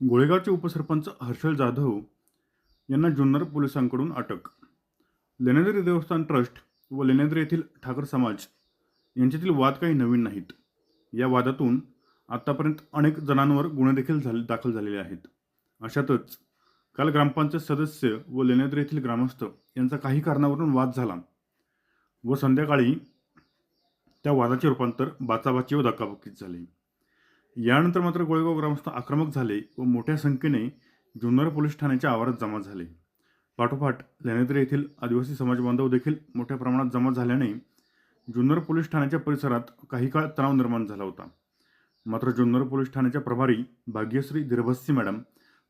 गोळेगावचे उपसरपंच हर्षल जाधव यांना जुन्नर पोलिसांकडून अटक. लेण्याद्री देवस्थान ट्रस्ट व लेण्याद्री येथील ठाकर समाज यांच्यातील वाद काही नवीन नाहीत. या वादातून आत्तापर्यंत अनेक जणांवर गुन्हे देखील झाले दाखल झालेले आहेत. अशातच काल ग्रामपंचायत सदस्य व लेण्याद्री येथील ग्रामस्थ यांचा काही कारणावरून वाद झाला व संध्याकाळी त्या वादाचे रूपांतर बाचाबाची व धक्काबुक्कीत झाले. यानंतर मात्र गोळेगाव ग्रामस्थ आक्रमक झाले व मोठ्या संख्येने जुन्नर पोलीस ठाण्याच्या आवारात जमा झाले. पाठोपाठ लेण्याद्री येथील आदिवासी समाज बांधव देखील मोठ्या प्रमाणात जमा झाल्याने जुन्नर पोलीस ठाण्याच्या परिसरात काही काळ तणाव निर्माण झाला होता. मात्र जुन्नर पोलीस ठाण्याच्या प्रभारी भाग्यश्री दिरभस्सी मॅडम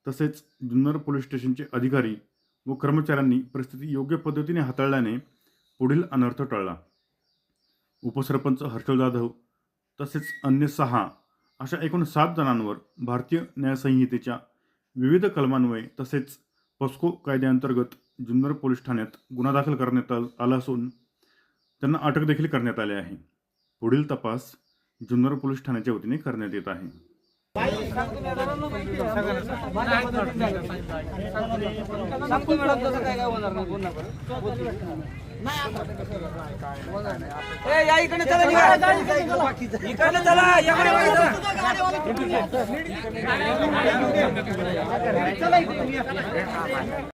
तसेच जुन्नर पोलीस स्टेशनचे अधिकारी व कर्मचाऱ्यांनी परिस्थिती योग्य पद्धतीने हाताळल्याने पुढील अनर्थ टळला. उपसरपंच हर्षल जाधव तसेच अन्य सहा अशा एकूण सात जणांवर भारतीय न्यायसंहितेच्या विविध कलमांमुळे तसेच पस्को कायद्याअंतर्गत जुन्नर पोलीस ठाण्यात गुन्हा दाखल करण्यात आला असून त्यांना अटक देखील करण्यात आली आहे. पुढील तपास जुन्नर पोलीस ठाण्याच्या वतीने करण्यात येत आहे. काय ए या इकडे चला निघा. इकडे चला याकडे बघा, चला.